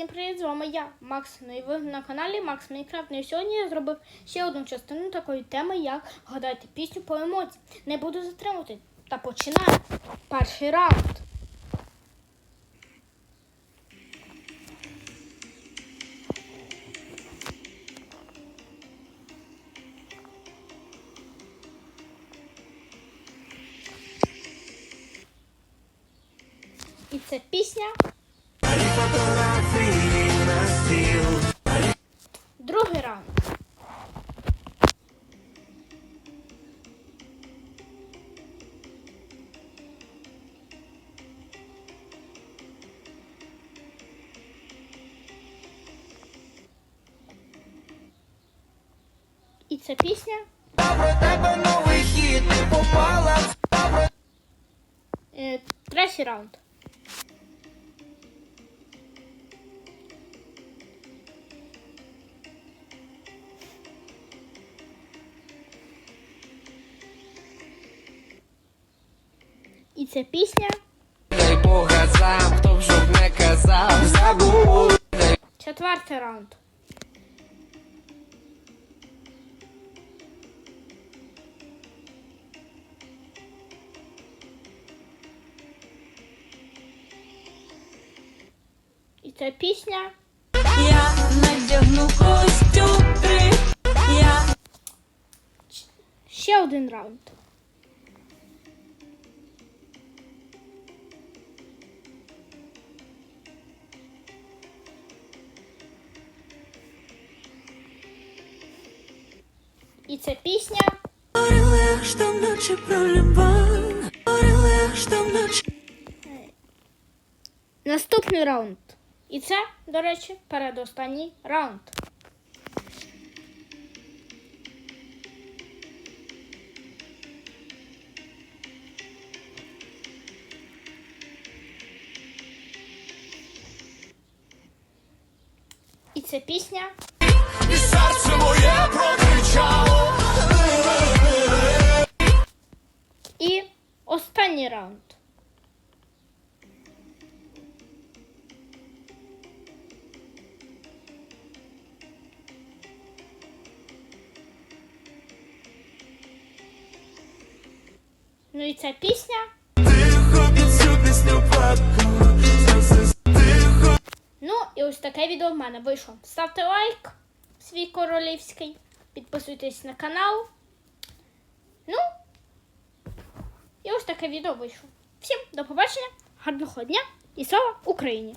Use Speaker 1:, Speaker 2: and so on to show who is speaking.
Speaker 1: Всім привіт, з вами я, Макс. Ну і ви на каналі Макс Майнкрафт. Ну і сьогодні я зробив ще одну частину такої теми, як вгадати пісню по емоціям. Не буду затримувати. Та починаю. Перший раунд. І це пісня. І це пісня.
Speaker 2: Тебе новий хід ти попала
Speaker 1: третій раунд. І це пісня.
Speaker 2: Дай Бога хто б не казав, забув.
Speaker 1: Четвертий раунд. Це пісня.
Speaker 3: Я надягну костюм три. Я
Speaker 1: Ще один раунд. І це пісня.
Speaker 3: говорила, что в ночи про любовь. Говорила, что в ночи
Speaker 1: Наступний раунд. І це, до речі, передостанній раунд. І це пісня.
Speaker 2: І серце моє прокричало.
Speaker 1: І останній раунд. Ну і ця пісня.
Speaker 2: Тихо під цю пісню плакала.
Speaker 1: Ну і ось таке відео в мене вийшло. Ставте лайк свій королівський, підписуйтесь на канал. Ну, і ось таке відео вийшло. Всім до побачення, гарного дня і слава Україні!